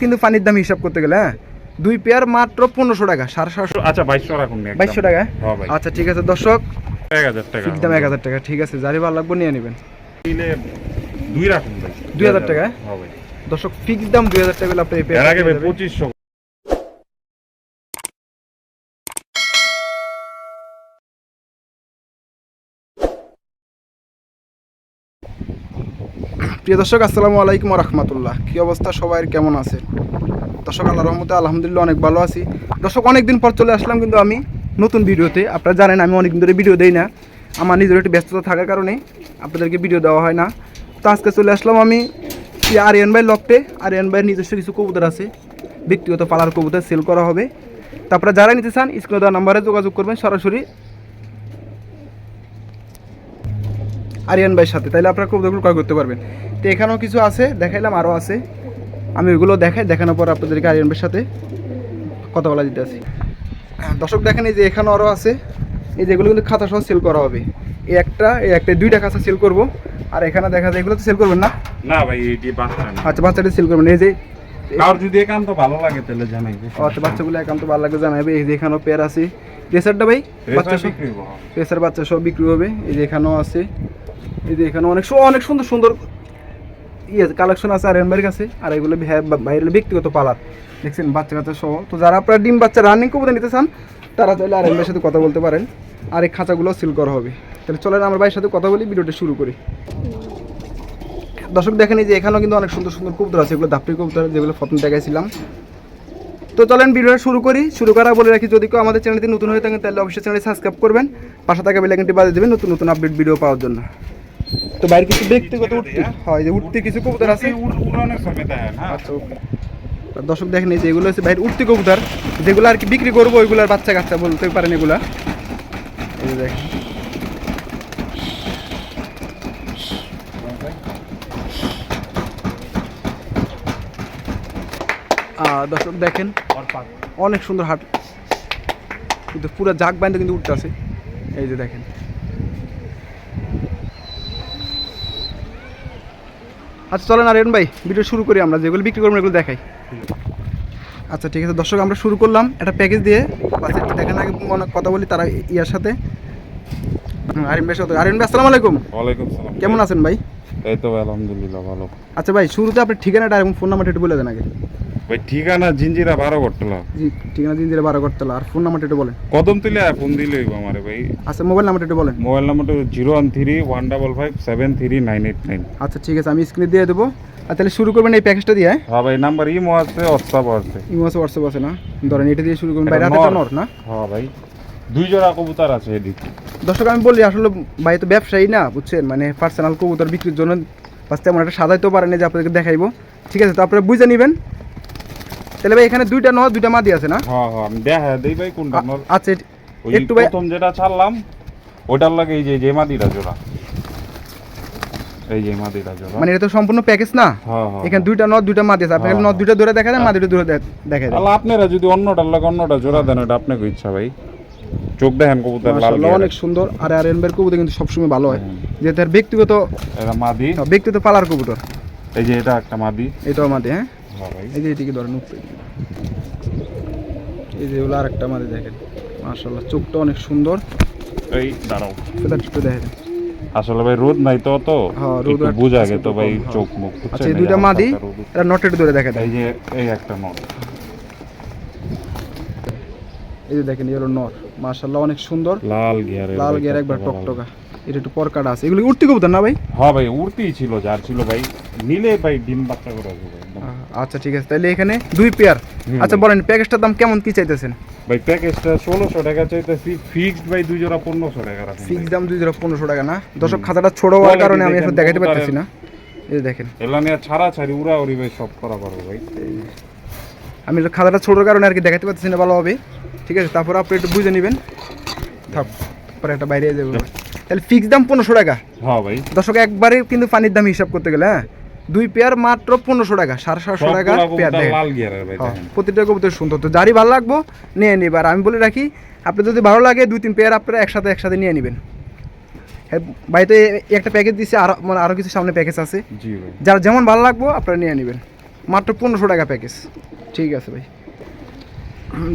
কিন্তু পানির দাম হিসাব করতে গেলে হ্যাঁ? দুই পেয়ার মাত্র পনেরোশো টাকা সাড়ে সাতশো আচ্ছা বাইশশো রাখুন বাইশশো টাকা? আচ্ছা ঠিক আছে দর্শক। এক হাজার টাকা। দাম এক হাজার টাকা ঠিক আছে যারই ভালো লাগবে নিয়ে নেবেন। দুই রাখুন দুই হাজার টাকা? দর্শক ফিক্স দাম দুই হাজার টাকা আপনি পঁচিশশো প্রিয় দর্শক, আসসালামু আলাইকুম রহমতুল্লাহ। কী অবস্থা সবাই? কেমন আছে দর্শক আল্লাহ রহমতে আলহামদুলিল্লাহ অনেক ভালো আছি। দর্শক অনেক দিন পর চলে আসলাম কিন্তু আমি নতুন ভিডিওতে। আপনারা জানেন, আমি অনেকদিন ধরে ভিডিও দেই না। আমার নিজের একটু ব্যস্ততা থাকার কারণে আপনাদেরকে ভিডিও দেওয়া হয় না। তো আজকে চলে আসলাম আমি আরিয়ান ভাই লফটে। আরিয়ান ভাইয়ের নিজস্ব কিছু কবুতর আছে। ব্যক্তিগত পালার কবুতর সেল করা হবে। তারপরে যারা নিতে চান, স্ক্রিনে দেওয়া নাম্বারে যোগাযোগ করবেন। সরাসরি আরিয়ান ভাইয়ের সাথে। তাহলে আপনারা কবুতরগুলো ক্রয় করতে পারবেন। তো এখানেও কিছু আছে দেখাইলাম আরও আছে। আমি ওইগুলো দেখাই দেখানোর পর আপনাদেরকে আরিয়ান ভাইয়ের সাথে কথা বলা দিতে আছি দর্শক দেখেন এই যে এখানে আরও আছে। এই যেগুলো কিন্তু খাতা সহ সেল করা হবে। এই একটা এই একটা দুইটা খাতা সেল করব। আর এখানে দেখা যায় এগুলো তো সেল করবেন না? না ভাই এটি বাচ্চা আচ্ছা বাচ্চাটা সেল করবেন। এই যে কার যদি একান্ত ভালো লাগে তাহলে জানাইবে আচ্ছা বাচ্চাগুলো একান্ত ভালো লাগে জানাবে এই যে এখানেও পেয়ার আছে। রেসারটা ভাই বাচ্চা সব বিক্রি হবে। এই যে এখানেও আছে। এই যে এখানে অনেক অনেক সুন্দর সুন্দর ইয়ে কালেকশন আছে আর এনবাইয়ের কাছে, আর এগুলো বাইরের ব্যক্তিগত পালার দেখছেন, বাচ্চা কাচ্চা সহ। তো যারা আপনারা ডিম বাচ্চা রানিং কবুতর নিতে চান, তারা চাইলে আর এনবাইয়ের সাথে কথা বলতে পারেন। আর এই খাঁচাগুলো সিল করা হবে। তাহলে চলেন, আমার ভাইয়ের সাথে কথা বলি, ভিডিওটা শুরু করি। দর্শক, দেখেন এই যে এখানেও কিন্তু অনেক সুন্দর সুন্দর কবুতর আছে। এগুলো দাপড়ি কবুতর, যেগুলো প্রথম দেখাইছিলাম। তো চলেন, ভিডিওটা শুরু করি। শুরু করা বলে রাখি, যদি কেউ আমাদের চ্যানেলটি নতুন হয়ে থাকেন, তাহলে অবশ্যই চ্যানেল সাবস্ক্রাইব করবেন। পাশে থাকা বেলাইকনটি বাজিয়ে দেবেন নতুন নতুন আপডেট ভিডিও পাওয়ার জন্য। তো বাইরে কিছু ব্যক্তিগত উঠতে হয় যে উঠতে কিছু কবুতর আছে? না আচ্ছা ওকে। দর্শক দেখেন এই যে এগুলো হচ্ছে বাইরে উঠতে কবুতর যেগুলো আর কি বিক্রি করব ওইগুলোর বাচ্চা কাচ্চা বলতে পারেন এগুলা। এই যে দেখেন। দর্শক দেখেন অনেক সুন্দর হাট। কিন্তু পুরো জাগ বাইন্দে কিন্তু উঠতে আছে। এই যে দেখেন। আচ্ছা চলেন আর ভাই ভিডিও শুরু করি আমরা যেগুলো বিক্রি করব এগুলো দেখাই। আচ্ছা ঠিক আছে দর্শক আমরা শুরু করলাম একটা প্যাকেজ দিয়ে। বাস দেখেন আগে অনেক কথা বলি তারা ইয়ার সাথে। আরিন ভাই সাথে। আরিন ভাই আসসালামু আলাইকুম। ওয়ালাইকুম সালাম কেমন আছেন ভাই? এই তো ভাই, আলহামদুলিল্লাহ ভালো। আচ্ছা ভাই শুরুতে আপনি ঠিকানাটা এবং ফোন নাম্বারটা একটু বলে দেন আগে। ভাই ঠিকানা জিঞ্জিরা বারো করতলা। জি ঠিকানা দিলে বারো করতে আর ফোন নাম্বারটা একটু বলেন। কদম তুলে ফোন দিলে আমারে ভাই। আচ্ছা মোবাইল নাম্বারটা একটু বলেন। মোবাইল নাম্বারটা zero one three one double five seven three nine eight nine আচ্ছা ঠিক আছে আমি স্ক্রিনে দিয়ে দেবো। আর তাহলে শুরু করবেন এই প্যাকেজটা দিয়ে হ্যাঁ? হ্যাঁ ভাই নাম্বার ইমো আছে হোয়াটসঅ্যাপ আছে। ইমো আছে হোয়াটসঅ্যাপ আছে না? ধরেন এটা দিয়ে শুরু করবেন বাইরে হাতে নর। নর না? হ্যাঁ ভাই দুই জোড়া কবুতর আছে এদিকে। দর্শক আমি বলি আসলে ভাই তো ব্যবসায়ী না বুঝছেন? মানে পার্সোনাল কবুতর বিক্রির জন্য বাস তেমন একটা সাজাইতেও পারেন যে আপনাদেরকে দেখাইবো। ঠিক আছে তো আপনারা বুঝে নেবেন। তাহলে ভাই এখানে দুইটা নয় দুইটা মাদি আছে না? হ্যাঁ হ্যাঁ আমি দেখা দেই ভাই কোনটা নর আচ্ছা একটু ভাই প্রথম যেটা ছাড়লাম ওটার লাগে এই যে যে মাদিটা জোড়া। এই যে মাদিটা জোড়া। মানে এটা তো সম্পূর্ণ প্যাকেজ না? হ্যাঁ হ্যাঁ এখানে দুইটা নয় দুইটা মাদি আছে। আপনি হ্যাঁ, দুইটা ধরে দেখা দেন মাদিটা ধরে দেখা দেন। তাহলে আপনারা যদি অন্যটার লাগে অন্যটা জোড়া দেন এটা আপনাকে ইচ্ছা ভাই। চোখ দেখেন কবুতর লাল। অনেক সুন্দর। আর আর এনবার কবুতর কিন্তু সবসময় ভালো হয়। যে তার ব্যক্তিগত এটা মাদি। ব্যক্তিগত পালার কবুতর। এই যে এটা একটা মাদি। এটাও মাদি হ্যাঁ হ্যাঁ। এই যে এটিকে ধরেন উপরে। এই যে ওগুলো আর একটা মাদি দেখেন। মাশাল্লাহ চোখটা অনেক সুন্দর। এই দাঁড়াও। সেটা একটু দেখেন। আসলে ভাই রোদ নাই তো তো হ্যাঁ, বোঝা গে তো। ভাই হ্যাঁ। চোখ মুখ আচ্ছা এই দুইটা মাদি এটা নটের ধরে দেখা দেয় এই যে এই একটা নট এই যে দেখেন এগুলো নর মাশাল্লাহ অনেক সুন্দর। লাল গিয়ারের লাল গিয়ার একবার। টকটকা। এটা একটু পরকাটা আছে। এগুলো উঠতে কবুতর না ভাই? হ্যাঁ ভাই উড়তেই ছিল যার ছিল ভাই। নিলে ভাই ডিম বাচ্চা করে আসবে আচ্ছা ঠিক আছে। তাহলে এখানে দুই পেয়ার আচ্ছা বলেন প্যাকেজটার দাম কেমন কি চাইতেছেন? ভাই প্যাকেজটা ষোলোশো টাকা চাইতেছি ফিক্সড ভাই দুই জোড়া পনেরোশো টাকা ফিক্স দাম দুই হাজার পনেরোশো টাকা না? দর্শক খাতাটা ছোট হওয়ার কারণে আমি এখন দেখাতে পারতেছি না। এই দেখেন। নিয়ে ছাড়া ছাড়ি উড়া উড়ি ভাই সব করা পারব ভাই। আমি তো খাতাটা ছোটোর কারণে আর কি দেখাতে পারতেছি না ভালোভাবে ঠিক আছে তারপর আপনি একটু বুঝে নেবেন। থাক পরে একটা বাইরে যাব। তাহলে ফিক্স দাম পনেরোশো টাকা। হ্যাঁ ভাই। দর্শক একবারে কিন্তু পানির দাম হিসাব করতে গেলে হ্যাঁ? দুই পেয়ার মাত্র পনেরোশো টাকা সাড়ে সাতশো টাকা পেয়ার দেখেন। হ্যাঁ, দেখেন। প্রতিটা কবুতর সুন্দর। তো যারই ভালো লাগবো নিয়ে নিবে। আর আমি বলে রাখি আপনি যদি ভালো লাগে দুই তিন পেয়ার আপনারা একসাথে একসাথে নিয়ে নেবেন। হ্যাঁ ভাই তো একটা প্যাকেজ দিচ্ছে আরও মানে আরও কিছু সামনে প্যাকেজ আছে। যার যেমন ভালো লাগবো আপনারা নিয়ে নেবেন। মাত্র পনেরোশো টাকা প্যাকেজ ঠিক আছে ভাই।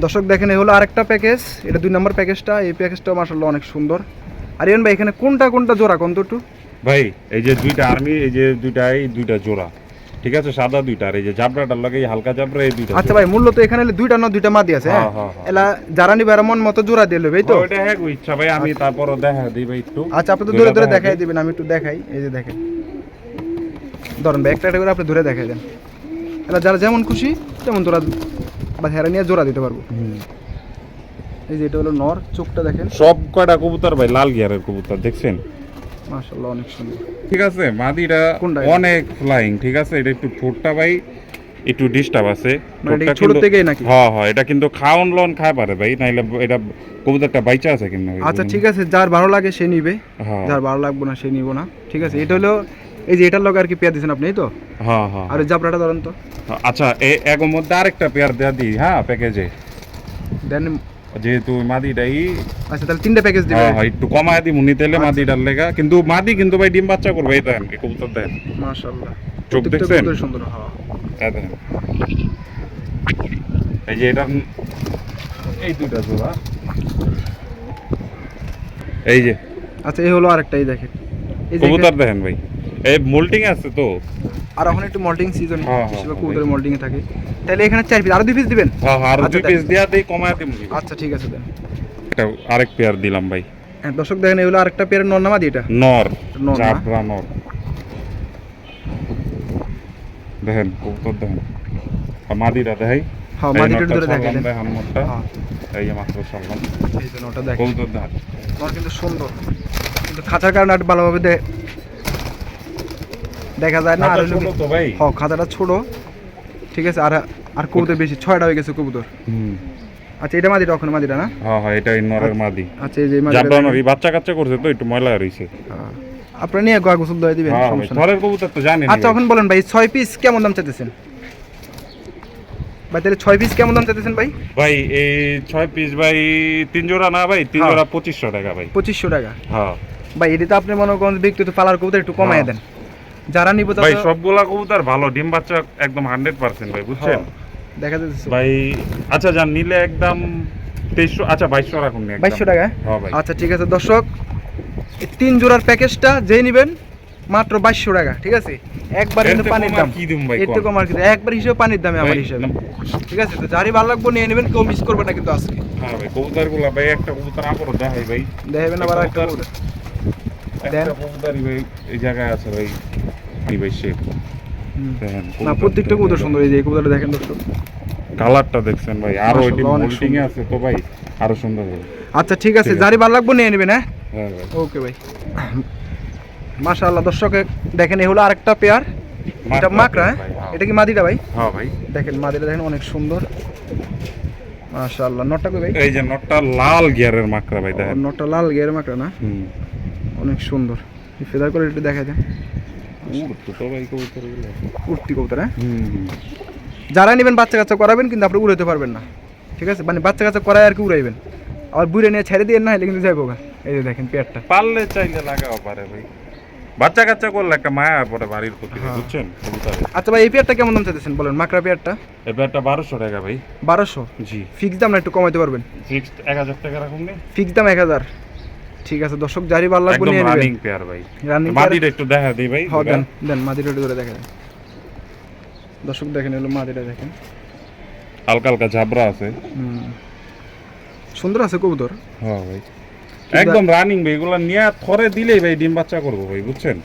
দর্শক দেখেন এই হলো আরেকটা প্যাকেজ এটা দুই নম্বর প্যাকেজটা এই প্যাকেজটা মাসাল্লাহ অনেক সুন্দর। আর ইয়ন ভাই এখানে কোনটা কোনটা জোড়া? কোন তো একটু। ভাই এই যে দুইটা আর্মি এই যে দুইটা এই দুইটা জোড়া। ঠিক আছে? সাদা দুইটা আর এই যে জাবরাটার লাগে হালকা জাবরা এই দুইটা আচ্ছা ভাই মূল্য তো এখানে দুইটা না দুইটা মাদি আছে হ্যাঁ? হ্যাঁ, হ্যাঁ, হ্যাঁ। এলা যারা নিবে মন মতো জোড়া দিয়ে এই তো? ওইটা হ্যাঁ ইচ্ছা ভাই আমি তারপরও দেখা দিই ভাই একটু। আচ্ছা আপনি তো দূরে দূরে দেখাই দিবেন আমি একটু দেখাই এই যে দেখেন। ধরেন ভাই একটা একটা করে আপনি দূরে দেখাই দেন। এলা যারা যেমন খুশি তেমন জোড়া বা হেরা নিয়ে জোড়া দিতে পারব। এই যে এটা হলো নর চোখটা দেখেন। সব কয়টা কবুতর ভাই? লাল গিয়ারের কবুতর দেখছেন? মাশাআল্লাহ অনেক সুন্দর। ঠিক আছে মাদিটা অনেক ফ্লাইং ঠিক আছে? এটা একটু ঠোঁটটা ভাই একটু ডিস্টার্ব আছে। মানে ছোট থেকেই নাকি? হ্যাঁ হ্যাঁ এটা কিন্তু খাওয়ান লন খায় পারে ভাই নাইলে এটা কবুতরটা বাইচা আছে কিন্তু। আচ্ছা ঠিক আছে যার ভালো লাগে সে নিবে। হ্যাঁ। যার ভালো লাগবে না সে নিব না। ঠিক আছে এটা হলো এই যে এটার লগে আর কি পেয়ার দিয়েছেন আপনি তো? হ্যাঁ হ্যাঁ। আর জাবরাটা ধরেন তো। আচ্ছা এ এর মধ্যে আরেকটা পেয়ার দেয়া দিই হ্যাঁ প্যাকেজে দেন যেহেতু মাদিটাই আচ্ছা তাহলে তিনটে প্যাকেজ দিবে। হ্যাঁ হ্যাঁ একটু কমায় দিই মুনি আচ্ছা। তেলে মাদিটার লেগা। কিন্তু মাদি কিন্তু ভাই ডিম বাচ্চা করবে এই দেন এই কবুতর দেন। মাশাআল্লাহ। চোখ দেখছেন? সুন্দর হ্যাঁ। এই দেখেন এই যে এটা এই দুইটা জোড়া। এই যে। আচ্ছা এই হলো আরেকটাই দেখেন। কবুতর দেখেন ভাই। এই মোল্টিং আছে তো। আর এখন একটু মল্টিং সিজন হ্যাঁ, হ্যাঁ, বেশিরভাগ হ্যাঁ, মল্টিং এ থাকে। তাহলে এখানে চার পিস আরও দুই পিস দিবেন? হ্যাঁ হ্যাঁ আর আচ্ছা, দুই পিস দিয়া দেই কমায় দিই আচ্ছা ঠিক আছে দেন। একটা আরেক পেয়ার দিলাম ভাই। হ্যাঁ দর্শক দেখেন এগুলো আরেকটা পেয়ারের নন্নামাদি এটা? নর নর নর। দেখেন কবুতর দেখেন। আর মাদিটা দেখাই। হ্যাঁ মাদিটা ধরে দেখেন। দেখেন হ্যাঁ। এই যে মাত্র ছাড়লাম এই যে নটা দেখেন। কবুতর দেখান। নর কিন্তু সুন্দর। কিন্তু খাঁচার কারণে একটু ভালোভাবে দেখা যায় না আর খাঁচা হলো ছোট তো ঠিক আছে আর আর কবুতর বেশি ছয়টা হয়ে গেছে কবুতর। আচ্ছা এটা মাদিটা ওখানে মাদিটা না? হ্যাঁ হ্যাঁ এটা নরের মাদি। আচ্ছা এই যে মাদিটা বাচ্চা কাচ্চা করছে তো একটু ময়লা রইছে হ্যাঁ। নিয়ে গোসল দিয়ে দিবেন হ্যাঁ সমস্যা নেই। থরের কবুতর তো জানেন আচ্ছা এখন বলেন ভাই ছয় পিস কেমন দাম চাইতেছেন? ভাই তাহলে ছয় পিস কেমন দাম চাইতেছেন ভাই? ভাই এই ছয় পিস ভাই তিন জোড়া না ভাই তিন হ্যাঁ। জোড়া পঁচিশশো টাকা ভাই। পঁচিশশো টাকা। হ্যাঁ। ভাই এটা তো আপনি মনে করেন ব্যক্তিগত পালার কবুতর একটু কমাই হ্যাঁ। দেন। যারা নিব ভাই সবগুলা কবুতর ভালো ডিম বাচ্চা একদম হান্ড্রেড পার্সেন্ট ভাই বুঝছেন? দেখা যাচ্ছে ভাই আচ্ছা যান নিলে একদম তেইশশো আচ্ছা বাইশশো রাখুন নি একদম। বাইশশো টাকা? হ্যাঁ ভাই। আচ্ছা ঠিক আছে দর্শক তিন জোড়ার প্যাকেজটা যেই নেবেন মাত্র বাইশশো টাকা ঠিক আছে? একবার কিন্তু পানির দাম। কি দিম ভাই এর কম? আর কি একবার হিসেবে পানির দামে আমার হিসেবে। ঠিক আছে তো যারই ভালো লাগবে নিয়ে নেবেন কেউ মিস করবে না কিন্তু আজকে। হ্যাঁ ভাই কবুতরগুলা ভাই একটা কবুতর আবার দেখাই ভাই। দেখবেন আবার একটা কবুতর-। একটা কবুতরই ভাই এই জায়গায় আছে ভাই। শেপ না প্রত্যেকটা কবুতর সুন্দর এই যে কবুতরটা দেখেন দর্শক। কালারটা দেখছেন ভাই আরও এটি অনেক মোল্টিং আছে তো ভাই আরও সুন্দর হবে। আচ্ছা ঠিক আছে। যারই ভালো লাগবে নিয়ে নেবেন হ্যাঁ? হ্যাঁ ভাই। ওকে ভাই। মাশাআল্লাহ দর্শক দেখেন এই হলো আরেকটা পেয়ার। এটা মাকড়া হ্যাঁ? হ্যাঁ। এটা কি মাদিটা ভাই? হ্যাঁ ভাই। দেখেন মাদিটা দেখেন অনেক সুন্দর। মাশাআল্লাহ নটটা কই ভাই? এই যে নটটা লাল গিয়ারের মাকড়া ভাই দেখেন। নটটা লাল গের মাকড়া না? হুম। অনেক সুন্দর। ফেদার করে একটু দেখা দেন। উঠতি কবুতর হ্যাঁ। যারা নেবেন বাচ্চা কাচ্চা করাবেন কিন্তু আপনি উড়াতে পারবেন না। ঠিক আছে? মানে বাচ্চা কাচ্চা করায় আর কি উড়াইবেন। আবার বুড়ে নিয়ে ছেড়ে দিয়ে না হলে কিন্তু যাইবো। এই যে দেখেন পেয়ারটা। পারলে চাইলে লাগাও পারে ভাই। বাচ্চা কাচ্চা করলে একটা মায়া পড়ে বাড়ির প্রতি হ্যাঁ। বুঝছেন? আচ্ছা ভাই এই পেয়ারটা কেমন দাম চাইতেছেন বলেন? মাকড়া পেয়ারটা? এবার একটা বারোশো টাকা ভাই। বারোশো? জি। ফিক্স দাম না একটু কমাইতে পারবেন? ফিক্সড এক হাজার টাকা রাখুন ফিক্স দাম এক হাজার। ঠিক আছে দর্শক জারি ভালো লাগবে একদম নিয়ে নেবেন। রানিং পেয়ার ভাই। রানিং মাটিটা একটু দেখা দিই ভাই হ্যাঁ দেন দেন মাদিটা একটু ধরে দেখা দেন দর্শক দেখেন এগুলো মাদিটা দেখেন। হালকা হালকা ঝাবরা আছে। হুম। সুন্দর আছে কবুতর। হ্যাঁ ভাই। একদম রানিং ভাই এগুলো নিয়ে থরে দিলেই ভাই ডিম বাচ্চা করব ভাই বুঝছেন?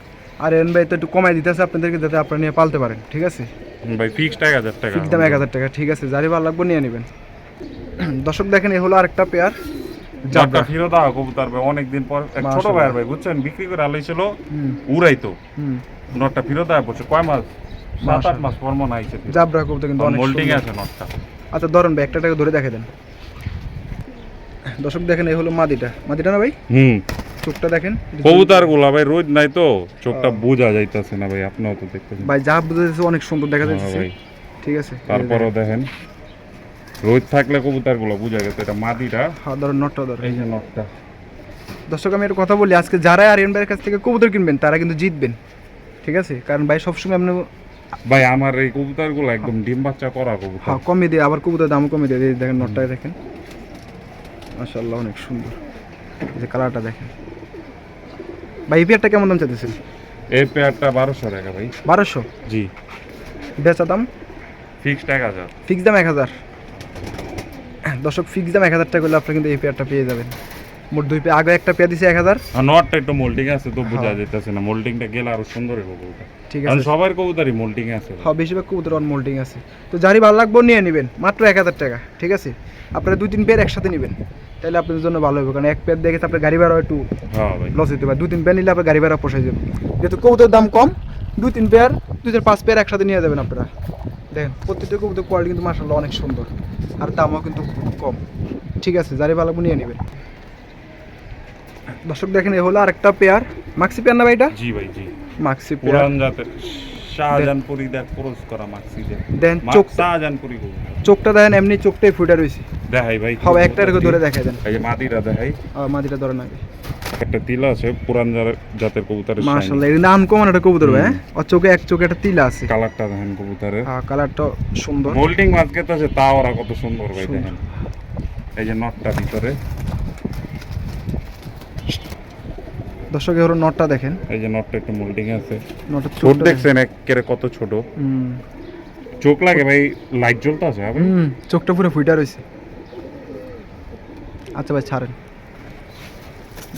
আর এন ভাই তো একটু কমাই দিতেছে আপনাদেরকে যাতে আপনারা নিয়ে পালতে পারেন ঠিক আছে? ভাই ফিক্সড এক হাজার টাকা ফিক্স দাম এক হাজার টাকা ঠিক আছে যারি ভালো লাগবে নিয়ে নেবেন। দর্শক দেখেন এ হলো আরেকটা পেয়ার জাবরা জাবরা ফিরো দাও কবুতর ভাই অনেকদিন পর এক ছোট ভাইয়ের ভাই বুঝছেন? বিক্রি করে আলাইছিল হুম। উড়াইতো। হুম। নটটা দেওয়া পড়ছে। কয় মাস? সাত আট মাস পর মনে আইছে জাবরা কবুতর কিন্তু অনেক আছে নটটা। আচ্ছা ধরেন ভাই একটা ধরে দেখে দেন। দর্শক দেখেন এই হলো মাদিটা। মাদিটা না ভাই? হুম। চোখটা দেখেন। কবুতরগুলা ভাই রোদ নাই তো? চোখটা হ্যাঁ। বোঝা যাইতাছে না ভাই আপনিও তো দেখতেছেন। ভাই যা বুঝে অনেক সুন্দর দেখা হ্যাঁ যাচ্ছে ভাই। ঠিক আছে। তারপরও দেখেন। রোদ থাকলে কবুতরগুলো বোঝা গেছে এটা মাদিটা হ্যাঁ ধরেন নটটা ধরেন এই যে নটটা। দর্শক আমি একটা কথা বলি আজকে যারা আরিয়ান ভাইয়ের কাছ থেকে কবুতর কিনবেন তারা কিন্তু জিতবেন ঠিক আছে? কারণ ভাই সবসময় আপনি ভাই আমার এই কবুতরগুলো একদম ডিম বাচ্চা করা কবুতর। হ্যাঁ কমিয়ে দিয়ে আবার কবুতর দাম কমিয়ে দিয়ে এই দেখেন নটটায় দেখেন। মাশাআল্লাহ অনেক সুন্দর। এই যে কালারটা দেখেন। ভাই এই পেয়ারটা কেমন দাম চাইতেছেন? এই পেয়ারটা বারোশো টাকা ভাই। বারোশো? জি। বেচা দাম? ফিক্সড এক হাজার। ফিক্স দাম এক হাজার? দর্শক ফিক্স দাম এক হাজার টাকা করলে আপনি কিন্তু এই পেয়ারটা পেয়ে যাবেন। মোট দুই পেয়ার আগে একটা পেয়ার দিছে এক হাজার। নটটা একটু মোল্ডিং আছে তো বোঝা হ্যাঁ। যেতেছে না মোল্ডিংটা গেলে আরও সুন্দর হবে কবুতর। ঠিক আছে। সবার কবুতরই মোল্ডিং আছে। হ্যাঁ বেশিরভাগ কবুতর অন মোল্ডিং আছে। তো যারই ভালো লাগবে নিয়ে নেবেন মাত্র এক হাজার টাকা ঠিক আছে? আপনারা দুই তিন পেয়ার একসাথে নেবেন তাহলে আপনাদের জন্য ভালো হবে কারণ এক পেয়ার দেখে আপনার গাড়ি ভাড়া একটু হ্যাঁ লস হতে পারে। দুই তিন পেয়ার নিলে আপনার গাড়ি ভাড়া পোষাই যাবে। যেহেতু কবুতরের দাম কম দুই তিন পেয়ার দুই চার পাঁচ পেয়ার একসাথে নিয়ে যাবেন আপনারা। দেখেন প্রত্যেকটা কবুতর কোয়ালিটি কিন্তু মাসাল্লাহ অনেক সুন্দর। আর দামও কিন্তু কম। ঠিক আছে যারে ভালো নিয়ে নেবেন। দর্শক দেখেন এ হলো আরেকটা পেয়ার মাক্সি পেয়ার না ভাইটা জি ভাই জি। মাক্সি পেয়ার জাতের। শাহজাহানপুরি দেখ ক্রস করা মাক্সি দেখ। দেন চোখ শাহজাহানপুরি কবুতর চোখটা দেখেন এমনি চোখটাই ফুটে রয়েছে দেখাই ভাই হবে একটা এরকম ধরে দেখাই দেন। এই যে মাদিরা দেখাই। মাদিটা ধরে নাকি একটা তিলা আছে পুরান জাতের কবুতরের মাশাআল্লাহ এটা নাম কমান একটা কবুতর ভাই হ্যাঁ? ওর চোখে এক চোখে একটা তিলা আছে। কালারটা দেখেন কবুতরের। কালারটা সুন্দর। মোল্ডিং মার্কেট আছে তা ওরা কত সুন্দর ভাই দেখেন। এই যে নটটা ভিতরে। দর্শক এর নটটা দেখেন। এই যে নটটা একটু মোল্ডিং আছে। নটের ছোট দেখছেন একেবারে কত ছোট? হুম। চোখ লাগে ভাই লাইট জ্বলতে আছে হবে হুম চোখটা পুরো ফুইটা রয়েছে আচ্ছা ভাই ছাড়েন।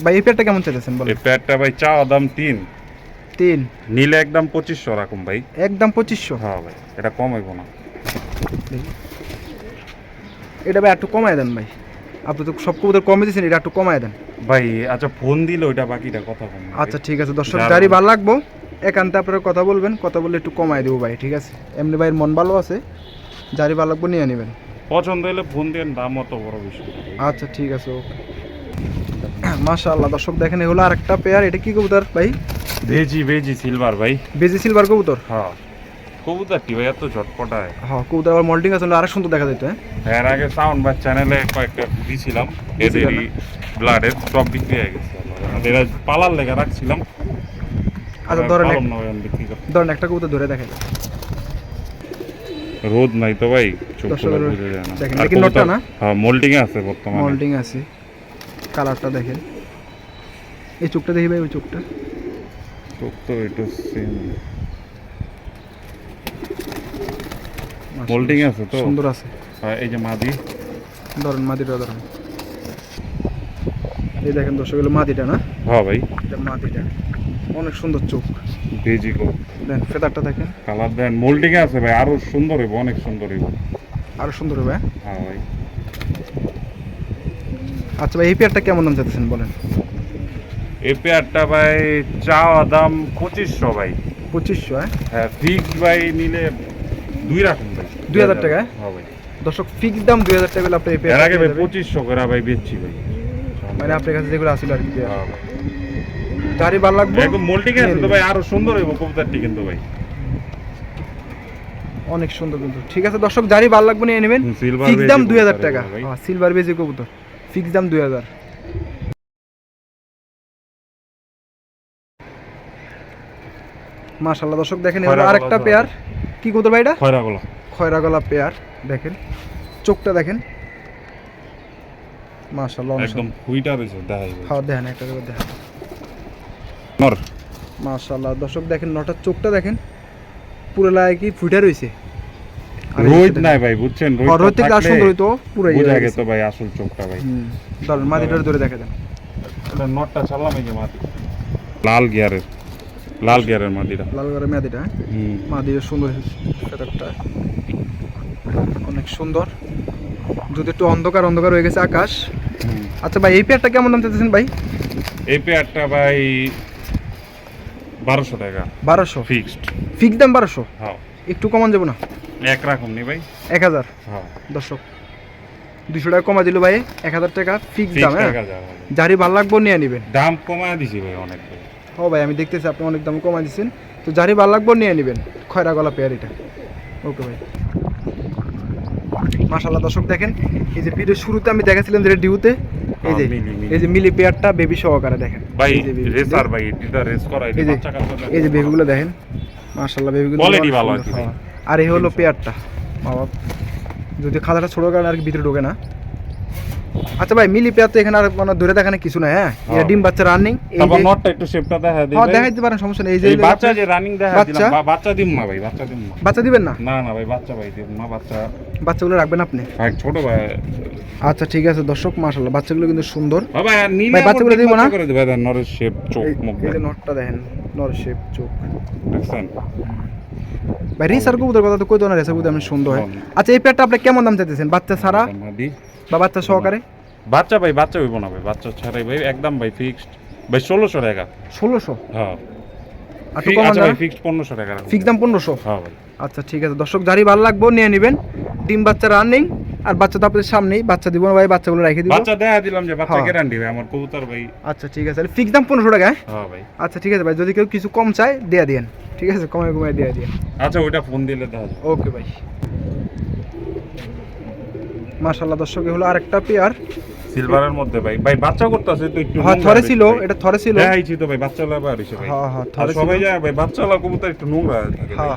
ভাই এই পেয়ারটা কেমন চাইতেছেন বলেন? এই প্যাডটা ভাই চা দাম তিন। তিন? নিলে একদম পঁচিশশো রাখুন ভাই। একদম পঁচিশশো? হ্যাঁ ভাই এটা কম হইব না। এটা ভাই একটু কমায় দেন ভাই। আপনি তো সব কবুতর কমে দিয়েছেন এটা একটু কমায় দেন। ভাই আচ্ছা ফোন দিলে ওইটা বাকিটা কথা ভাই। আচ্ছা ঠিক আছে দর্শক গাড়ি ভালো লাগবো একান্তে আপনারা কথা বলবেন কথা বললে একটু কমায় দেবো ভাই ঠিক আছে। এমনি ভাইয়ের মন ভালো আছে যারি ভালো লাগবো নিয়ে নেবেন। পছন্দ হলে ফোন দেন দাম অত বড় বিষয় আচ্ছা ঠিক আছে ওকে। মাশাআল্লাহ দর্শক দেখেন এগুলো আরেকটা পেয়ার এটা কি কবুতর ভাই? ভেজি ভেজি সিলভার ভাই। বেজি সিলভার কবুতর? হ্যাঁ। কবুতরটি ভাই এত ঝটপটায়? হ্যাঁ কবুতর আবার মল্টিং আছে আরও সুন্দর দেখা যেত হ্যাঁ? এর আগে সাউন্ড বা চ্যানেলে কয়েকটা দিয়েছিলাম এদেরই ব্লাডের সব বিক্রি হয়ে গেছে। এরা পালার লেগে রাখছিলাম। আচ্ছা ধরেন। ধরেন একটা কবুতর ধরে দেখা যায় রোদ নাই তো ভাই চোখ বুঝে যায় না। দেখেন, আর এটা কি নটটা না? হ্যাঁ মোল্ডিং আছে বর্তমানে। মল্টিং আছে। কালারটা দেখেন। এই চোখটা দেখি ভাই ওই চোখটা। চোখ তো একটু সেম মাশাআল্লাহ, মোল্ডিং আছে তো? সুন্দর আছে। হ্যাঁ, এই যে মাদি। ধরেন মাদিটা ধরেন। এই দেখেন দর্শক হলো মাদিটা না? হ্যাঁ ভাই। এটা মাদিটা। অনেক সুন্দর চোখ। বেজি কো দেন ফেদারটা দেখেন। কালার দেন মোল্ডিং আছে ভাই আরও সুন্দর হবে অনেক সুন্দর হইব। আরও সুন্দর হবে হ্যাঁ? হ্যাঁ ভাই। আচ্ছা ভাই এই পেয়ারটা কেমন দাম চাচ্ছেন বলেন? এই পেয়ারটা ভাই চাওয়া দাম পঁচিশশো ভাই। পঁচিশশো হ্যাঁ? হ্যাঁ ফিক্স ভাই নিলে দুই রাখুন ভাই 2000 টাকা? হ্যাঁ? ভাই দর্শক ফিক্স দাম দুই হাজার টাকা আপনি এর আগে ভাই। পঁচিশশো করে ভাই বেচছি ভাই। মানে আপনার কাছে যেগুলো আসলে আর কি পেয়ার হ্যাঁ। ভালো লাগবে? একদম মোল্টিং আছে তো ভাই আরও সুন্দর হইব কবুতরটি কিন্তু ভাই। অনেক সুন্দর কিন্তু। ঠিক আছে দর্শক যারই ভালো লাগবে নিয়ে নেবেন। ফিক্স দাম দুই হাজার টাকা। হ্যাঁ সিলভার বেজি কবুতর। ফিক্স দাম দুই হাজার। মাশাল্লাহ দর্শক দেখেন আরেকটা পেয়ার কি কবুতর ভাই এটা? খয়রা খয়রা গলা পেয়ার দেখেন। চোখটা দেখেন। মাশাল্লাহ অনেক একদম হুইটা রয়েছে দেখাই। খাওয়া দেখেন একটা করে দেখেন। নর মাশাল্লাহ দর্শক দেখেন নটার চোখটা দেখেন। পুরো লাগে কি ফুটে এই রোদ দেখেন। নাই ভাই বুঝছেন? হ্যাঁ, রোদ রোদ থেকে আর সুন্দর হইতো পুরো বুঝা হয়ে গেছে। ভাই আসল চোখটা ভাই। দাঁড়ান মাদিটার ধরে দেখা দেন নটটা চাললাম এই যে মাটি। লাল গিয়ারের লাল গিয়ারের মাটিটা। লাল করে মেয়াদিটা হুম। মাদির সুন্দর ফেদারটা অনেক সুন্দর। যদি একটু অন্ধকার অন্ধকার হয়ে গেছে আকাশ। আচ্ছা ভাই এই পেয়ারটা কেমন দাম চাইতেছেন ভাই? এই পেয়ারটা ভাই বারোশো টাকা। বারোশো? ফিক্সড। ফিক্স দাম বারোশো? হ্যাঁ। একটু কমান যাব না? এক রাখুন নি ভাই। এক হাজার? হ্যাঁ। দর্শক দুশো টাকা কমা দিল ভাই এক হাজার টাকা ফিক্স দাম হ্যাঁ। যারই ভালো লাগবো নিয়ে নেবেন। দাম কমায় দিছি ভাই অনেক ও ভাই আমি দেখতেছি আপনি অনেক দাম কমা দিচ্ছেন তো যারই ভালো লাগবো নিয়ে নেবেন। খয়রা গলা পেয়ার এটা। ওকে ভাই। মাশাল্লাহ দর্শক দেখেন এই যে ভিডিও শুরুতে আমি দেখাছিলাম যে ডিউতে এই যে হ্যাঁ। এই যে মিলি পেয়ারটা বেবি সহকারে দেখেন। ভাই এই যে baby- রেসার ভাই এটা রেস করা এই যে এই যে বেবিগুলো দেখেন মাশাআল্লাহ বেবিগুলো কোয়ালিটি ভালো আছে। আর এই হলো পেয়ারটা বাবা। যদি খাতাটা ছোট কারণে আর কি ভিতরে ঢোকে না আচ্ছা ভাই মিলি পেয়ার তো এখানে আর মানে ধরে দেখানে কিছু না হ্যাঁ? এটা হ্যাঁ। ডিম বাচ্চা রানিং এই যে নটটা একটু শেপটা দেখা দিই হ্যাঁ ভাই। দেখাইতে পারেন সমস্যা নেই। এই যে বাচ্চা যে রানিং দেখা? দিলাম বাচ্চা? দিম না ভাই বাচ্চা দিম না। বাচ্চা দিবেন না? না না ভাই বাচ্চা ভাই দিম না বাচ্চা। বাচ্চাগুলো রাখবেন আপনি? ভাই ছোট ভাই। আচ্ছা ঠিক আছে দর্শক মাশাআল্লাহ বাচ্চাগুলো কিন্তু সুন্দর। বাবা নিলে ভাই, বাচ্চাগুলো দিব না? করে দিবে দেন নরের শেপ চোখ মুখ এই যে নটটা দেখেন নর শেপ চোখ। দেখছেন? ভাই রেসার কবুতর কথা তো কইতো না রেসার কবুতর আমি সুন্দর হয়। হ্যাঁ। আচ্ছা এই পেয়ারটা আপনি কেমন দাম চাইতেছেন? বাচ্চা ছাড়া বা বাচ্চা সহকারে? বাচ্চা ভাই বাচ্চা হইব না ভাই বাচ্চা ছাড়াই ভাই একদম ভাই ফিক্সড ভাই ষোলোশো টাকা। ষোলোশো? হ্যাঁ। আচ্ছা ভাই ফিক্সড পনেরোশো টাকা ফিক্স দাম পনেরোশো? হ্যাঁ ভাই। আচ্ছা ঠিক আছে। দর্শক যারই ভালো লাগবো নিয়ে নেবেন। ডিম বাচ্চা রানিং আর বাচ্চা তো আপনাদের সামনেই বাচ্চা দিব না ভাই বাচ্চাগুলো রেখে দিব। বাচ্চা দেখা দিলাম যে বাচ্চা। গ্যারান্টি ভাই আমার কবুতর ভাই। আচ্ছা ঠিক আছে। ফিক্স দাম পনেরোশো টাকা হ্যাঁ? হ্যাঁ ভাই। আচ্ছা ঠিক আছে ভাই যদি কেউ কিছু কম চায় দেয়া দিয়েন। ঠিক আছে কমে কমে দেয়া দিয়ে আচ্ছা ওইটা ফোন দিলে দেখা ওকে ভাই। মাশাল্লাহ দর্শক হলো আরেকটা পেয়ার সিলভারের মধ্যে ভাই। ভাই বাচ্চা করতেছে তো একটু হ্যাঁ থরে ছিল এটা থরে ছিল। হ্যাঁ আইছি তো ভাই বাচ্চা লাগা আর ভাই। হ্যাঁ হ্যাঁ থরে ছিল। সবাই যায় ভাই বাচ্চা লাগা কবুতর একটু নোংরা থাকে হ্যাঁ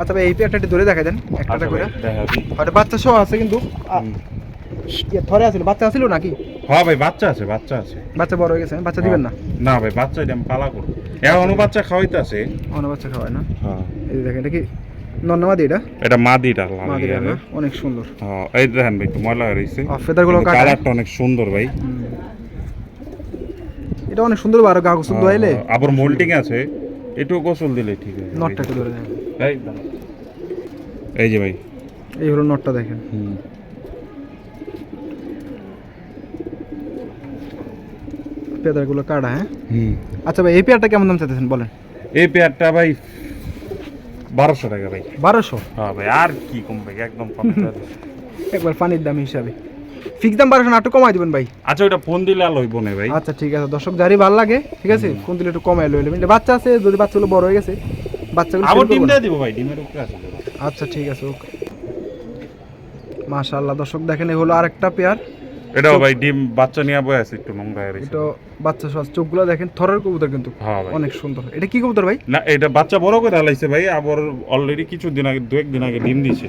আচ্ছা ভাই এই একটু ধরে দেখা দেন একটা আচ্ছা করে। হয়তো বাচ্চা সহ আছে কিন্তু। ইয়ে, থরে আছিল বাচ্চা আছিল নাকি? হ্যাঁ ভাই বাচ্চা আছে বাচ্চা আছে। বাচ্চা বড় হয়ে গেছে বাচ্চা দিবেন না? না ভাই বাচ্চা এটা আমি পালা করব। এখনও বাচ্চা খাওয়াইতেছে। অনেক বাচ্চা খাওয়ায় না? হ্যাঁ। এই দেখেন এটা কি নন্নামাদি এটা এটা মাদিটা মাদি লাগিয়ে না অনেক সুন্দর। হ্যাঁ এই দেখেন ভাই হয়ে আর ফেদারগুলো কালারটা অনেক সুন্দর ভাই। এটা অনেক সুন্দর গা গোসল হ্যাঁ, আবার মোল্টিং আছে। গোসল দিলে ঠিক আছে ধরে দেন এই এই যে ভাই। এই হলো নটটা দেখেন। হুম। কাটা হ্যাঁ? হুম। আচ্ছা ভাই এই পেয়ারটা কেমন দাম চাইতেছেন বলেন? এই পেয়ারটা ভাই বারোশো টাকা ভাই। বারোশো? হ্যাঁ ভাই আর কি কম ভাই একদম একবার পানির দাম হিসাবে। ফিক্স দাম বারোশো না একটু কমাই দিবেন ভাই। আচ্ছা ওটা ফোন দিলে আর লইব না ভাই। আচ্ছা ঠিক আছে। দর্শক যারই ভালো লাগে ঠিক আছে কোন দিলে একটু কমাই লইলে এটা বাচ্চা আছে যদি বাচ্চাগুলো বড় হয়ে গেছে বাচ্চাগুলো আবার ডিম দিয়ে দিব ভাই ডিমের উপরে আছে। আচ্ছা ঠিক আছে ওকে। মাশাআল্লাহ দর্শক দেখেন এই হলো আরেকটা পেয়ার এটাও ভাই ডিম বাচ্চা নিয়ে বয়ে আছে একটু নোংরা হয়ে এটা বাচ্চা সব চোখগুলো দেখেন থরের কবুতর কিন্তু হ্যাঁ অনেক সুন্দর। এটা কি কবুতর ভাই? না এটা বাচ্চা বড় করে হালাইছে ভাই আবার অলরেডি কিছু দিন আগে দু একদিন আগে ডিম দিছে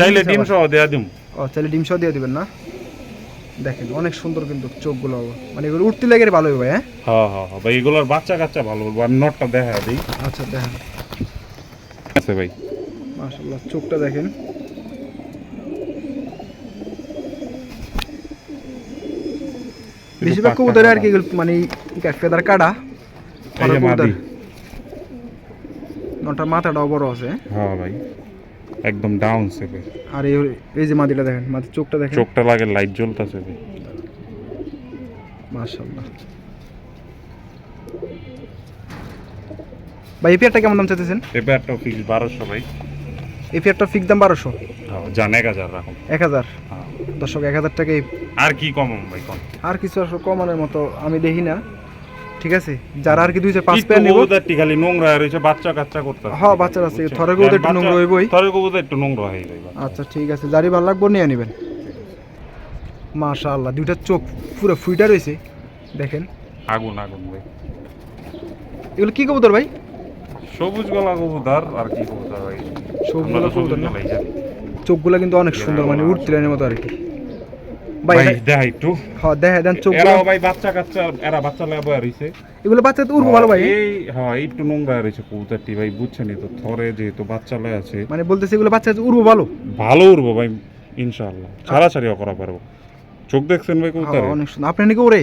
চাইলে ডিম সহ দেয়া দিম। ও চাইলে ডিম সহ দিয়ে দিবেন না? দেখেন অনেক সুন্দর কিন্তু চোখগুলো মানে এগুলো উঠতে লেগে ভালো হবে ভাই হ্যাঁ? হ্যাঁ হ্যাঁ হ্যাঁ। ভাই এগুলোর বাচ্চা কাচ্চা ভালো বলব আর নটটা দেখা দিই। আচ্ছা দেখেন। আছে ভাই। মাশাআল্লাহ চোখটা দেখেন। বেশিরভাগ কবুতরে আর কি মানে ফেদার কাটা মাদি। নটার মাথাটাও বড় আছে। হ্যাঁ ভাই একদম ডাউন সে ভাই আর এই এই যে মাদিটা দেখেন মাদির চোখটা দেখেন। চোখটা লাগে লাইট জ্বলতেছে ভাই। মাশাআল্লাহ। ভাই এই পেয়ারটা কেমন দাম চাইতেছেন? এই ব্যাটটাও ফিক্স বারোশো ভাই। এই পেয়ারটা ফিক্স দাম বারোশো। জান এক হাজার রাখুন। এক হাজার। হ্যাঁ। দর্শক এক হাজার টাকা আর কি কমাম ভাই কম? আর কিছু আসলে কমানোর মতো আমি দেখি না। ঠিক আছে? যারা আর কি দুই চার পাঁচ পেয়ার নিব। কবুতরটি খালি নোংরা রয়েছে বাচ্চা কাচ্চা করতে হ্যাঁ, বাচ্চা আছে। থরের কবুতর একটু নোংরা হইবই। থরের কবুতর একটু নোংরা হয়ে আচ্ছা ঠিক আছে। যারই ভালো লাগবে নিয়ে নেবেন। মাশাআল্লাহ দুইটা চোখ পুরো ফুইটা রয়েছে। দেখেন। আগুন আগুন ভাই। এগুলো কি কবুতর ভাই? সবুজ গলা কবুতর আর কি কবুতর ভাই? সবুজ গলা কবুতর না? চোখগুলো কিন্তু অনেক সুন্দর মানে উঠতিলেনের মতো আর কি। ভাই দেখাই একটু। হ্যাঁ দেন ভাই বাচ্চা কাচ্চা এরা বাচ্চা লাগা বয়া রইছে এগুলো বাচ্চা তো উড়বো ভালো ভাই। এই হ্যাঁ একটু নোংরা রয়েছে কবুতরটি ভাই বুঝছেনই তো থরে যেহেতু বাচ্চা লয় আছে। মানে বলতেছে এগুলো বাচ্চা উড়বো ভালো। ভালো উড়বো ভাই ইনশাআল্লাহ। ছাড়াছাড়িও করা পারব। চোখ দেখছেন ভাই হ্যাঁ, কবুতরে? অনেক সুন্দর। আপনি নাকি ওরে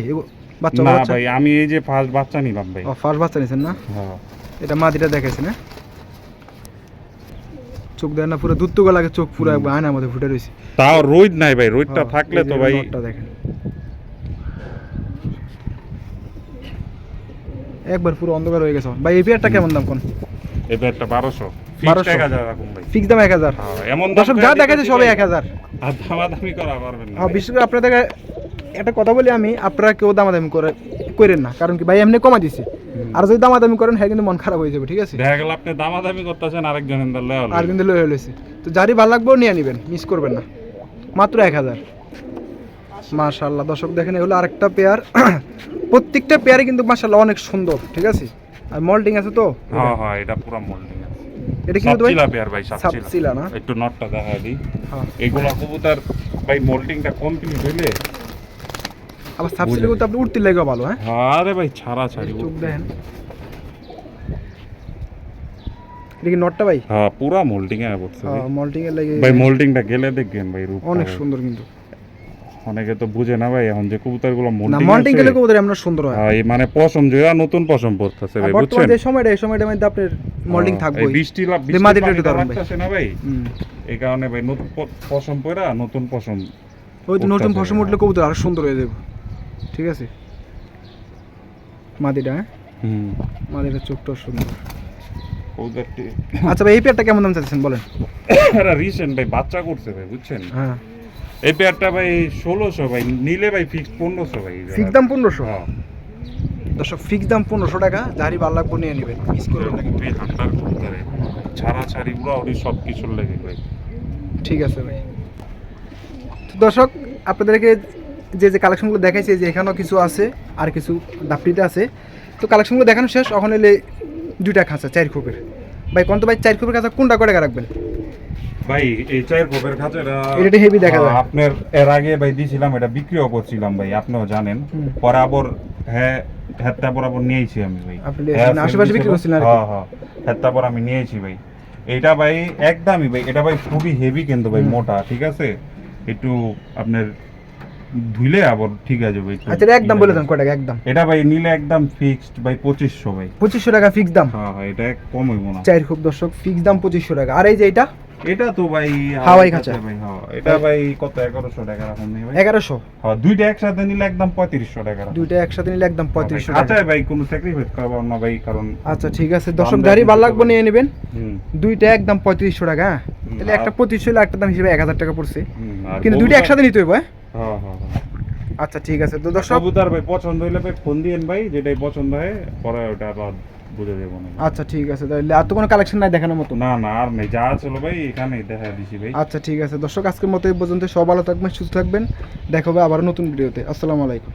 বাচ্চা না ভাই আমি এই যে ফার্স্ট বাচ্চা নিলাম ভাই। ফার্স্ট বাচ্চা নিছেন না? হ্যাঁ। এটা মাদিটা দেখাইছে না চোখ দেয় না পুরো দুধ তো লাগে চোখ পুরো একবার আয়নার মধ্যে ফুটে রয়েছে তাও রোদ নাই ভাই রোদটা হ্যাঁ, থাকলে তো ভাই দেখেন। একবার পুরো অন্ধকার হয়ে গেছে ভাই এই পেয়ারটা কেমন দাম কোন? একটা বারোশো। 1200 এক হাজার রাখুন ভাই। ফিক্স দাম এক হাজার। হ্যাঁ, এমন দর্শক যা দিতেছি দেখাচ্ছে সবাই এক হাজার। আর দামাদামি করা পারবেন না হ্যাঁ বিশেষ করে আপনাদের একটা কথা বলি আমি আপনারা কেউ দামাদামি করে করেন না কারণ কি ভাই এমনি কমা দিছে। আর যদি দামাদামি করেন হ্যাঁ কিন্তু মন খারাপ হয়ে যাবে ঠিক আছে? দেখা গেল আপনি দামাদামি করতেছেন আরেকজন এন্দার লয় আর কিন্তু লয়ে লইছে। তো যারই ভালো লাগবে নিয়ে নেবেন মিস করবেন না। মাত্র এক হাজার। মাশাল্লাহ দর্শক দেখেন এগুলো আরেকটা পেয়ার। প্রত্যেকটা পেয়ারে কিন্তু মাশাল্লাহ অনেক সুন্দর ঠিক আছে? আর মল্টিং আছে তো? হ্যাঁ হ্যাঁ এটা পুরো মোল্ডিং আছে। এটা কি ভাই সাপচিলা পেয়ার ভাই সাপচিলা। না? একটু নটটা দেখা দিই। হ্যাঁ। এগুলা কবুতর ভাই মোল্ডিংটা কমপ্লিট হইলে আবার সাবসিডি করতে আপনি উঠতে লাগবে ভালো হ্যাঁ? আরে ভাই ছাড়া ছাড়ি চোখ দেখেন। এটা কি নটটা ভাই? হ্যাঁ পুরা মোল্ডিং এ পড়ছে। হ্যাঁ মল্টিং এর লাগে ভাই মোল্ডিংটা গেলে দেখবেন ভাই রূপ অনেক সুন্দর কিন্তু। অনেকে তো বুঝে না ভাই এখন যে কবুতরগুলো না মোল্ডিং গেলে কবুতর এমন সুন্দর হয়। এই মানে পশম জোড়া নতুন পশম পড়তেছে ভাই বর্তমানে বুঝছেন? যে সময়টা এই সময়টার মধ্যে আপনার মল্টিং হ্যাঁ, থাকবে বৃষ্টি লাভ যে মাটিটা একটু ধরুন ভাই। না ভাই। এই কারণে ভাই নতুন পশম পয়রা নতুন পশম ওই নতুন ফসল উঠলে কবুতর আরও সুন্দর হয়ে যাবে। ঠিক আছে? মাদিটা হ্যাঁ? হুম। মাদিটা চোখটা সুন্দর। আচ্ছা ভাই এই পেয়ারটা কেমন দাম চাচ্ছেন বলেন? এরা রিসেন্ট ভাই বাচ্চা করছে ভাই বুঝছেন? হ্যাঁ। এই পেয়ারটা ভাই ষোলোশো ভাই নিলে ভাই ফিক্স পনেরোশো ভাই। ফিক্স দাম পনেরোশো? হ্যাঁ। দর্শক ফিক্স দাম পনেরোশো টাকা যারই ভালো লাগবে নিয়ে নেবেন। মিস করবেন না কিন্তু। ছাড়া ছাড়ি উড়া উড়ি সব কিছুর লেগে ভাই। ঠিক আছে ভাই। তো দর্শক আপনাদেরকে যে যে কালেকশনগুলো দেখাইছে যে এখানেও কিছু আছে আর কিছু দাপড়িতে আছে। তো কালেকশনগুলো দেখানো শেষ ওখানে এলে দুইটা খাঁচা চার খোপের। ভাই কোন তো ভাই চার খোপের খাঁচা কোনটা করে রাখবেন? ভাই এই চায়ের কোপের খাঁচাটা এটা heavy দেখা যায়। আপনার এর আগে ভাই দিছিলাম এটা বিক্রিও করছিলাম ভাই আপনিও জানেন। পরে আবার হ্যাঁ হ্যাঁ বরাবর নিয়েছি আমি ভাই। আপনি আশেপাশে বিক্রি। করছিলেন হ্যাঁ হ্যাঁ হ্যাঁ তারপর আমি নিয়েছি ভাই। এটা ভাই একদমই ভাই এটা ভাই খুবই হেভি কিন্তু ভাই মোটা ঠিক আছে? একটু আপনার ধুইলে আবার ঠিক আছে ভাই আচ্ছা একদম বলে দেন কয় টাকা একদম? এটা ভাই নিলে একদম ফিক্সড ভাই পঁচিশশো ভাই। পঁচিশশো টাকা ফিক্স দাম? হ্যাঁ হ্যাঁ এটা কম হইব না। চার খুব দর্শক ফিক্স দাম পঁচিশশো টাকা। আর এই যে এটা? এটা তো ভাই হাওয়াই খাঁচা। ভাই হ্যাঁ এটা ভাই কত এগারোশো টাকা রাখুন ভাই। এগারোশো? হ্যাঁ দুইটা একসাথে নিলে একদম পঁয়ত্রিশশো টাকা দুইটা একসাথে নিলে একদম পঁয়ত্রিশশো টাকা। আচ্ছা ভাই কোনো স্যাক্রিফাইস করব না ভাই কারণ আচ্ছা ঠিক আছে দর্শক গাড়ি ভালো লাগবে নিয়ে নেবেন? দুইটা একদম পঁয়ত্রিশশো টাকা হ্যাঁ? তাহলে একটা আর- পঁচিশশো হলে একটা দাম হিসেবে এক হাজার টাকা পড়ছে। কিন্তু দুইটা একসাথে নিতে হবে হ্যাঁ? হ্যাঁ? হ্যাঁ হ্যাঁ আচ্ছা ঠিক আছে। তো দর্শক কবুতর ভাই পছন্দ হইলে ভাই ফোন দিয়েন ভাই যেটাই পছন্দ হয় পরে ওটা আবার বুঝে দেবো না আচ্ছা ঠিক আছে। তাহলে আর তো কোনো কালেকশন নাই দেখানোর মতো না না আর নেই। যা ছিল ভাই এখানেই দেখা দিছি ভাই। আচ্ছা ঠিক আছে। দর্শক আজকের মতো এই পর্যন্ত সব ভালো থাকবেন সুস্থ থাকবেন। দেখা হবে আবার নতুন ভিডিওতে। আসসালামু আলাইকুম।